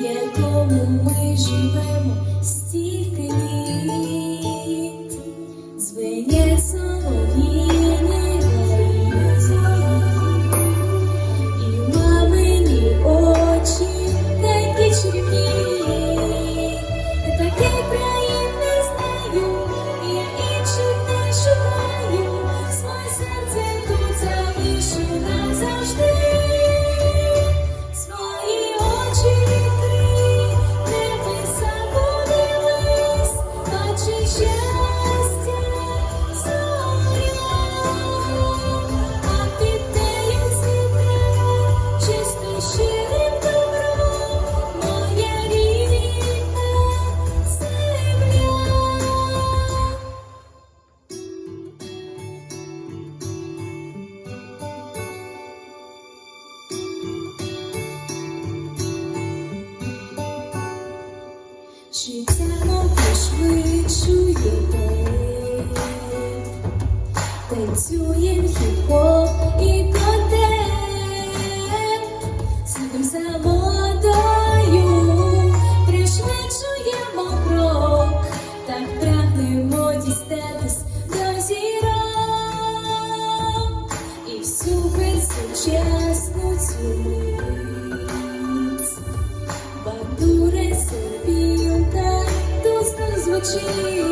якому ми живемо. Життя пришвидшує темп, танцюєм хіп-хоп і контемп, слідом за пришвидшуємо крок, так прагнемо дістатись до зірок. І всю сучасну বুঝি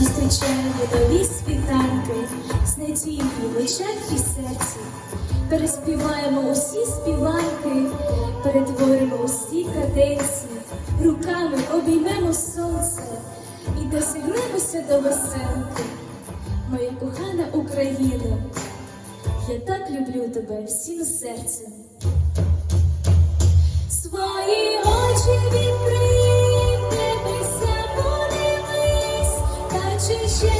зустрічає нові світанки, з надією в очах і серці, переспіваємо усі співанки, перетворимо усі каденції, руками обіймемо сонце. І доселимося до веселки. Моя кохана Україна, я так люблю тебе всім серцем. Свої 续写